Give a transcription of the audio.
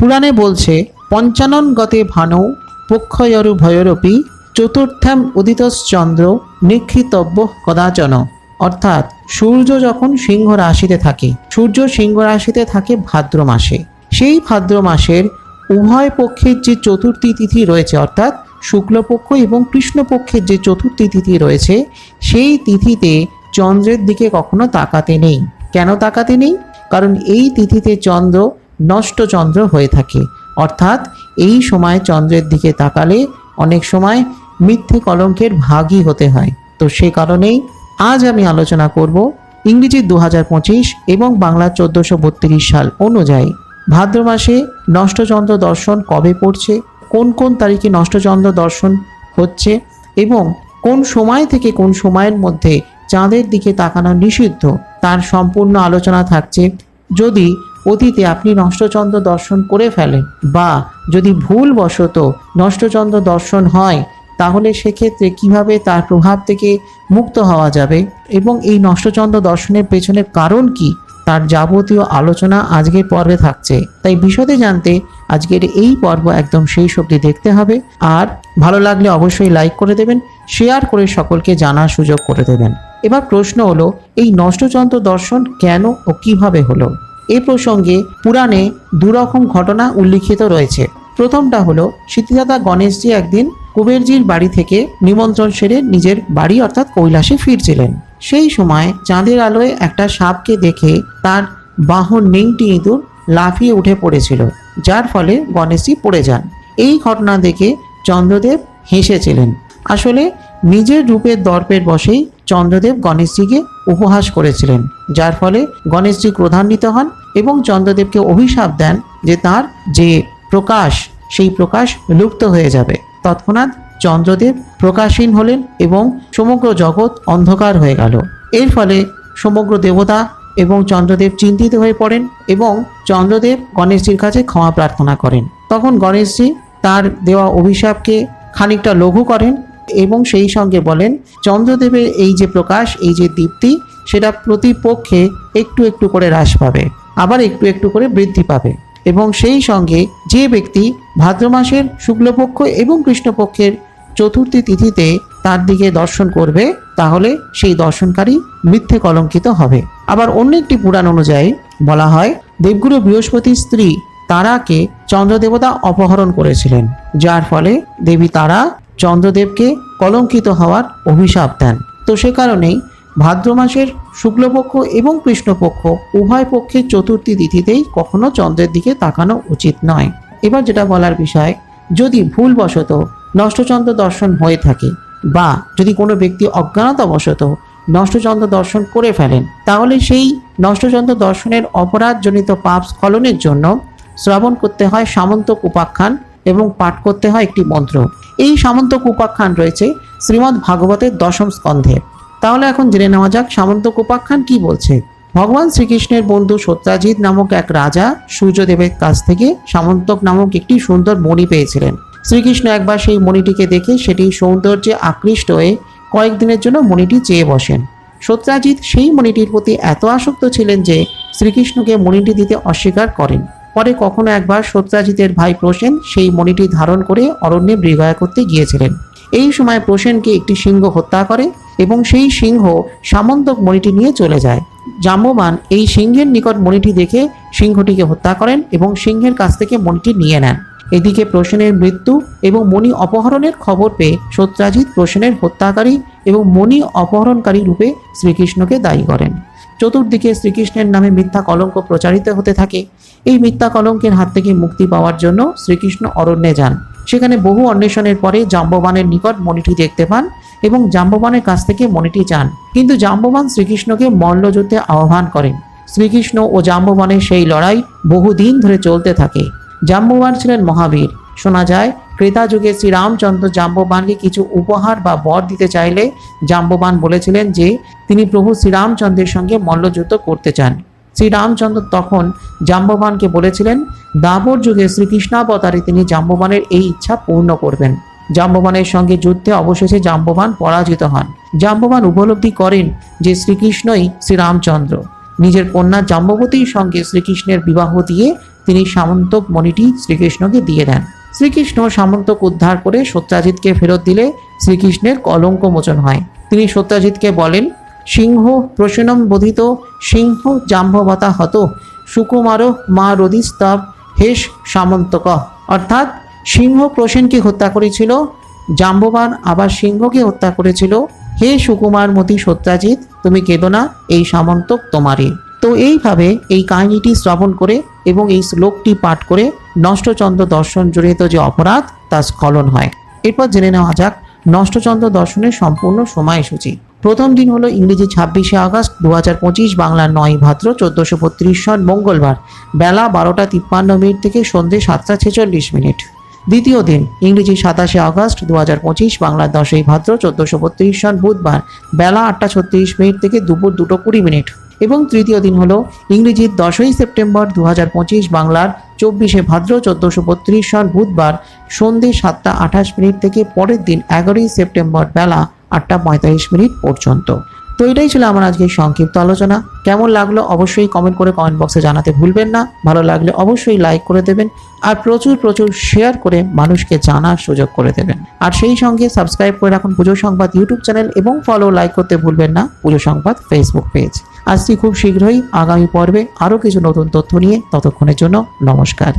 পুরাণে বলছে, পঞ্চানন গতে ভানৌ পক্ষয়রু ভয়রূপী চতুর্থাম উদিতশ্চন্দ্র নিক্ষিতব্য কদাচন। অর্থাৎ সূর্য যখন সিংহ রাশিতে থাকে, সূর্য সিংহ রাশিতে থাকে ভাদ্র মাসে। সেই ভাদ্র মাসের উভয় পক্ষের যে চতুর্থী তিথি রয়েছে, অর্থাৎ শুক্লপক্ষ এবং কৃষ্ণপক্ষের যে চতুর্থী তিথি রয়েছে, সেই তিথিতে চন্দ্রের দিকে কখনো তাকাতে নেই। কেন তাকাতে নেই? কারণ এই তিথিতে চন্দ্র নষ্ট চন্দ্র হয়ে থাকে। অর্থাৎ এই সময় চন্দ্রের দিকে তাকালে অনেক সময় মিথ্যে কলঙ্কের ভাগই হতে হয়। তো সে কারণেই আজ আমি আলোচনা করব ইংরেজি দু হাজার পঁচিশ এবং বাংলা চোদ্দোশো সাল অনুযায়ী। ভাদ্র মাসে নষ্টচন্দ্র দর্শন কবে পড়ছে? কোন কোন তারিখে নষ্টচন্দ্র দর্শন হচ্ছে? এবং কোন সময় থেকে কোন সময়ের মধ্যে চাঁদের দিকে তাকানো নিষিদ্ধ? তার সম্পূর্ণ আলোচনা থাকছে যদি অতীতে আপনি নষ্টচন্দ্র দর্শন করে ফেলেন। বা যদি ভুলবশত নষ্টচন্দ্র দর্শন হয়, তাহলে সেক্ষেত্রে কীভাবে তার প্রভাব থেকে মুক্ত হওয়া যাবে? এবং এই নষ্টচন্দ্র দর্শনের পেছনের কারণ কি? তার যাবতীয় আলোচনা আজকের পর্বে থাকছে। তাই বিশদে জানতে আজকের এই পর্ব একদম সেই সবজি দেখতে হবে। আর ভালো লাগলে অবশ্যই লাইক করে দেবেন, শেয়ার করে সকলকে জানার সুযোগ করে দেবেন। এবার প্রশ্ন হলো, এই নষ্টচন্দ্র দর্শন কেন ও কীভাবে হলো? এ প্রসঙ্গে পুরাণে দুরকম ঘটনা উল্লিখিত রয়েছে। প্রথমটা হলো সিদ্ধিদাতা গণেশজি একদিন কুবেরজির বাড়ি থেকে নিমন্ত্রণ সেরে নিজের বাড়ি অর্থাৎ কৈলাসে ফিরছিলেন। সেই সময় চাঁদের আলোয় একটা সাপকে দেখে তার বাহন নেংটি ইঁদুর লাফিয়ে উঠে পড়েছিল, যার ফলে গণেশজি পড়ে যান। এই ঘটনা দেখে চন্দ্রদেব হেসেছিলেন। আসলে নিজের রূপের দর্পের বসেই চন্দ্রদেব গণেশজিকে উপহাস করেছিলেন, যার ফলে গণেশজি ক্রোধান্বিত হন এবং চন্দ্রদেবকে অভিশাপ দেন যে তার যে প্রকাশ, সেই প্রকাশ লুপ্ত হয়ে যাবে। তৎক্ষণাৎ চন্দ্রদেব প্রকাশহীন হলেন এবং সমগ্র জগৎ অন্ধকার হয়ে গেল। এর ফলে সমগ্র দেবতা এবং চন্দ্রদেব চিন্তিত হয়ে পড়েন এবং চন্দ্রদেব গণেশজির কাছে ক্ষমা প্রার্থনা করেন। তখন গণেশজি তার দেওয়া অভিশাপকে খানিকটা লঘু করেন এবং সেই সঙ্গে বলেন, চন্দ্রদেবের এই যে প্রকাশ, এই যে দীপ্তি, সেটা প্রতিপক্ষে একটু একটু করে হ্রাস পাবে। আবার একটু একটু করে বৃদ্ধি পাবে। এবং সেই সঙ্গে যে ব্যক্তি ভাদ্র মাসের শুক্লপক্ষ এবং কৃষ্ণপক্ষের চতুর্থী তিথিতে তার দিকে দর্শন করবে, তাহলে সেই দর্শনকারী মিথ্যে কলঙ্কিত হবে। আবার অন্য একটি পুরাণ অনুযায়ী বলা হয়, দেবগুরু বৃহস্পতির স্ত্রী তারাকে চন্দ্রদেবতা অপহরণ করেছিলেন, যার ফলে দেবী তারা চন্দ্রদেবকে কলঙ্কিত হওয়ার অভিশাপ দেন। তো সে কারণেই ভাদ্র মাসের শুক্লপক্ষ এবং কৃষ্ণপক্ষ উভয় পক্ষের চতুর্থী তিথিতেই কখনো চন্দ্রের দিকে তাকানো উচিত নয়। এবার যেটা বলার বিষয়, যদি ভুলবশত নষ্টচন্দ্র দর্শন হয়ে থাকে বা যদি কোনো ব্যক্তি অজ্ঞানতাবশত নষ্টচন্দ্র দর্শন করে ফেলেন, তাহলে সেই নষ্টচন্দ্র দর্শনের অপরাধজনিত পাপ স্খলনের জন্য শ্রবণ করতে হয় সামন্তক উপাখ্যান এবং পাঠ করতে হয় একটি মন্ত্র। এই সামন্তক উপাখ্যান রয়েছে শ্রীমদ্ ভাগবতের দশম স্কন্ধে। তাহলে এখন জেনে নেওয়া যাক সামন্তক উপাখ্যান কি বলছে। ভগবান শ্রীকৃষ্ণের বন্ধু সত্যাজিৎ নামক এক রাজা সূর্যদেবের কাছ থেকে সামন্তক নামক একটি সুন্দর মণি পেয়েছিলেন। শ্রীকৃষ্ণ একবার সেই মণিটিকে দেখে সেটি সৌন্দর্যে আকৃষ্ট হয়ে কয়েকদিনের জন্য মণিটি চেয়ে বসেন। সত্যাজিৎ সেই মণিটির প্রতি এত আসক্ত ছিলেন যে শ্রীকৃষ্ণকে মণিটি দিতে অস্বীকার করেন। পরে কখনো একবার সত্যাজিতের ভাই প্রসেন সেই মণিটি ধারণ করে অরণ্যে মৃগয়া করতে গিয়েছিলেন। এই সময় প্রসেনকে একটি সিংহ হত্যা করে এবং সেই সিংহ সামন্তক মণিটি নিয়ে চলে যায়। জাম্ববান এই সিংহের নিকট মণিটি দেখে সিংহটিকে হত্যা করেন এবং সিংহের কাছ থেকে মণিটি নিয়ে নেন। এদিকে প্রসেনের মৃত্যু এবং মণি অপহরণের খবর পেয়ে সত্যাজিৎ প্রসেনের হত্যাকারী এবং মণি অপহরণকারী রূপে শ্রীকৃষ্ণকে দায়ী করেন। চতুর্দিকে শ্রীকৃষ্ণের নামে মিথ্যা কলঙ্ক প্রচারিত হতে থাকে। এই মিথ্যা কলঙ্কের হাত থেকে মুক্তি পাওয়ার জন্য শ্রীকৃষ্ণ অরণ্যে যান। সেখানে বহু অন্বেষণের পরে জাম্ববানের নিকট মণিটি দেখতে পান এবং জাম্ববানের কাছ থেকে মণিটি চান। কিন্তু জাম্ববান শ্রীকৃষ্ণকে মল্লযুদ্ধে আহ্বান করেন। শ্রীকৃষ্ণ ও জাম্ববানের সেই লড়াই বহুদিন ধরে চলতে থাকে। জাম্ববান ছিলেন মহাবীর। শোনা যায়, ক্রেতা যুগে শ্রীরামচন্দ্র জাম্ববানকে কিছু উপহার বা বর দিতে চাইলে জাম্ববান বলেছিলেন যে, তিনি প্রভু শ্রীরামচন্দ্রের সঙ্গে মল্লযুদ্ধ করতে চান। শ্রীরামচন্দ্র তখন জাম্ববানকে বলেছিলেন দাবর যুগে শ্রীকৃষ্ণাবতারে তিনি জাম্ববানের এই ইচ্ছা পূর্ণ করবেন। জাম্ববানের সঙ্গে যুদ্ধে অবশেষে জাম্ববান পরাজিত হন। জাম্ববান উপলব্ধি করেন যে শ্রীকৃষ্ণই শ্রীরামচন্দ্র। নিজের কন্যা জাম্ববতীর সঙ্গে শ্রীকৃষ্ণের বিবাহ দিয়ে তিনি সামন্তক মণিটি শ্রীকৃষ্ণকে দিয়ে দেন। শ্রীকৃষ্ণ সামন্তক উদ্ধার করে সত্যাজিৎকে ফেরত দিলে শ্রীকৃষ্ণের কলঙ্ক মোচন হয়। তিনি সত্যজিৎকে বলেন, সিংহ প্রসনম বোধিত, সিংহ জাম্ভবতা হত সুকুমার মা রদিস্তব হেস সামন্তক। অর্থাৎ সিংহ প্রসেনকে হত্যা করেছিল, জাম্ববান আবার সিংহকে হত্যা করেছিল। হে সুকুমার মতি সত্যাজিৎ, তুমি কেঁদো না, এই সামন্তক তোমারই। তো এইভাবে এই কাহিনীটি শ্রবণ করে এবং এই শ্লোকটি পাঠ করে নষ্টচন্দ্র দর্শন জড়িত যে অপরাধ, তা স্খলন হয়। এরপর জেনে নেওয়া যাক নষ্টচন্দ্র দর্শনের সম্পূর্ণ সময়সূচি। প্রথম দিন হলো ইংরেজি ছাব্বিশে আগস্ট দু হাজার পঁচিশ বাংলার নয় ভাদ্র চোদ্দশো বত্রিশ সন মঙ্গলবার, বেলা বারোটা তিপ্পান্ন মিনিট থেকে সন্ধে সাতটা ছেচল্লিশ মিনিট। দ্বিতীয় দিন, ইংরেজি সাতাশে আগস্ট দু হাজার পঁচিশ বাংলার দশই ভাদ্র চোদ্দশো বত্রিশ সন বুধবার, বেলা আটটা ছত্রিশ মিনিট থেকে দুপুর দুটো কুড়ি মিনিট। এবং তৃতীয় দিন হলো ইংরেজির দশই সেপ্টেম্বর দু হাজার পঁচিশ বাংলার চব্বিশে ভাদ্র চোদ্দশো বত্রিশ সাল বুধবার সন্ধে সাতটা আঠাশ মিনিট থেকে পরের দিন এগারোই সেপ্টেম্বর বেলা আটটা পঁয়তাল্লিশ মিনিট পর্যন্ত। তো এটাই ছিল আমার আজকের সংক্ষিপ্ত আলোচনা। কেমন লাগল অবশ্যই কমেন্ট করে কমেন্ট বক্সে জানাতে ভুলবেন না। ভালো লাগলে অবশ্যই লাইক করে দেবেন আর প্রচুর প্রচুর শেয়ার করে মানুষকে জানার সুযোগ করে দেবেন। আর সেই সঙ্গে সাবস্ক্রাইব করে রাখুন পুজো সংবাদ ইউটিউব চ্যানেল এবং ফলো লাইক করতে ভুলবেন না পুজো সংবাদ ফেসবুক পেজ আসছি খুব শীঘ্রই আগামী পর্বে আরও কিছু নতুন তথ্য নিয়ে ততক্ষণের জন্য নমস্কার।